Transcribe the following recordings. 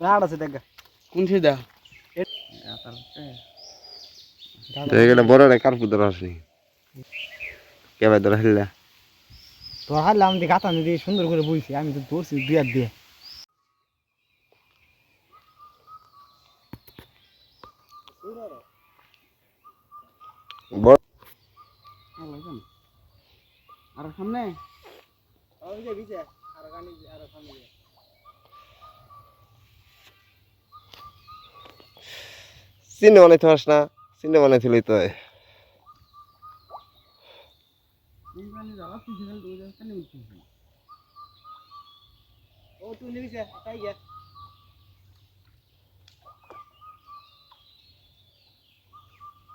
রাড আছে দেখ কোন সিধা এটা বড় রে কার্পু ধরা আসনি কেবে ধরা হিল্লা তো হারলে আমি গাতা দিয়ে সুন্দর করে বইছি আমি তো ধরছি দিয়ে। বড়। আর সামনে? চিনে বানাইতে পারস না চিনে বানাইছিল তো।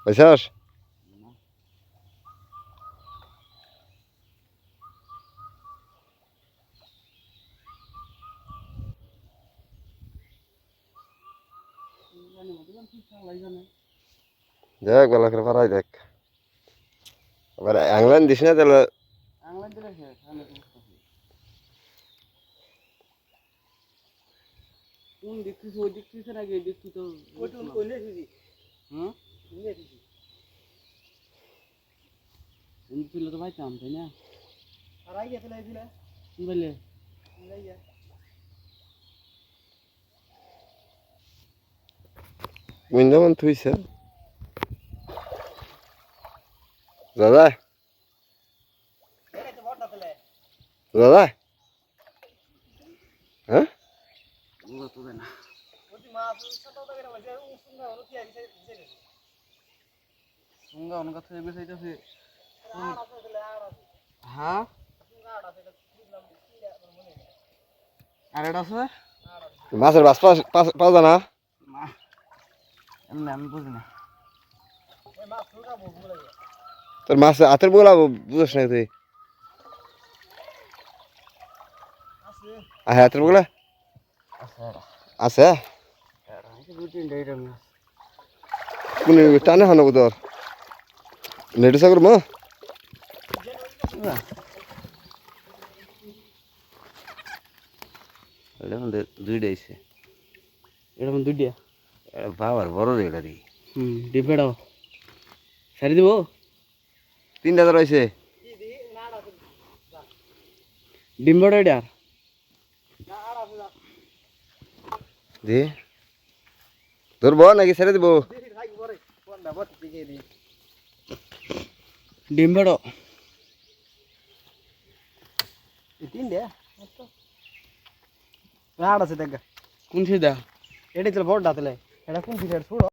বুঝছস? দেখ বেলা করে পারাই দেখ। আবার অ্যাংলাইন দিস না তাহলে? তো। কোন থেকে ওই থেকে নাকি থেকে তো ওই তুই ওই নিয়ে দিবি। হুম? নিয়ে দিবি। এমনি ছিল তাই না? আর আই গেছে দিলে কি বললে নিয়ে যেমন থুইছে দাদা? দাদা? হ্যাঁ? হ্যাঁ? মাছের বাস যায় না না। এমনি আমি বুঝি না। তোর মাছ হাতের বলা বুঝছ না তুই? আছে আহে হাতের বলা আছে। এটা আছে এটা কোন টানে হানো তোর? নেটু সাগর মা? এটা মধ্যে দুইটা আইছে। এরকম দুইটা? এটা বাবার বড় রে এটা রে হুম ডিপে দাও সারি দিব তিনটা দি রাড আছে ডিম্বটা এটা দি ধরব নাকি ছেড়ে দিব দিদি থাকি পরে কোনটা বট দিকে দি ডিম্বটা এই তিন দে রাড আছে দেখ কোন সিধা এটা তো বড়টা তেলে এটা কোন ফিটার ছোড়ো